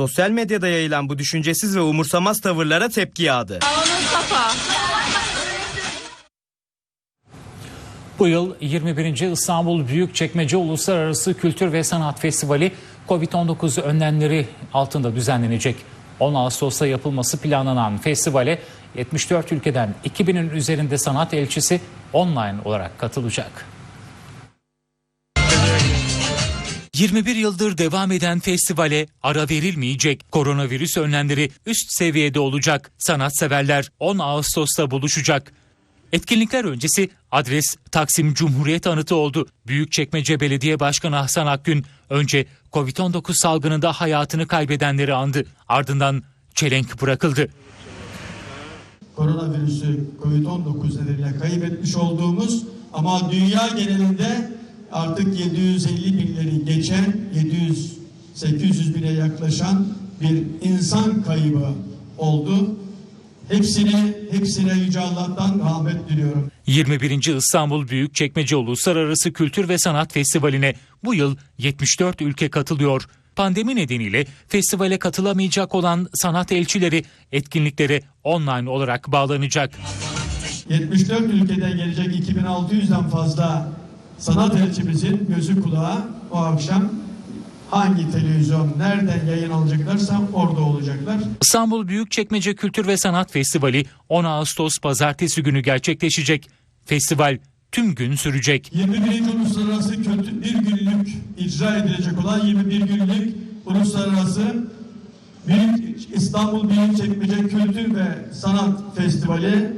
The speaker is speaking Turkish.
Sosyal medyada yayılan bu düşüncesiz ve umursamaz tavırlara tepki yağdı. Bu yıl 21. İstanbul Büyükçekmece Uluslararası Kültür ve Sanat Festivali Covid-19 önlemleri altında düzenlenecek. 10 Ağustos'ta yapılması planlanan festivale 74 ülkeden 2000'in üzerinde sanat elçisi online olarak katılacak. 21 yıldır devam eden festivale ara verilmeyecek. Koronavirüs önlemleri üst seviyede olacak. Sanatseverler 10 Ağustos'ta buluşacak. Etkinlikler öncesi adres Taksim Cumhuriyet Anıtı oldu. Büyükçekmece Belediye Başkanı Hasan Akgün önce Covid-19 salgınında hayatını kaybedenleri andı. Ardından çelenk bırakıldı. koronavirüsü COVID-19 nedeniyle kaybetmiş olduğumuz ama dünya genelinde artık 750 binleri geçen 700 800 bine yaklaşan bir insan kaybı oldu. Hepsini hepsine yüce Allah'tan rahmet diliyorum. 21. İstanbul Büyükçekmece Uluslararası Kültür ve Sanat Festivali'ne bu yıl 74 ülke katılıyor. Pandemi nedeniyle festivale katılamayacak olan sanat elçileri etkinliklere online olarak bağlanacak. 74 ülkeden gelecek 2600'den fazla sanat elçimizin gözü kulağı o akşam hangi televizyon nereden yayın alacaklarsa orada olacaklar. İstanbul Büyükçekmece Kültür ve Sanat Festivali 10 Ağustos pazartesi günü gerçekleşecek. Festival tüm gün sürecek. 21. Uluslararası Kültür bir günlük icra edilecek olan 21 günlük Uluslararası Büyük İstanbul Büyükçekmece Kültür ve Sanat Festivali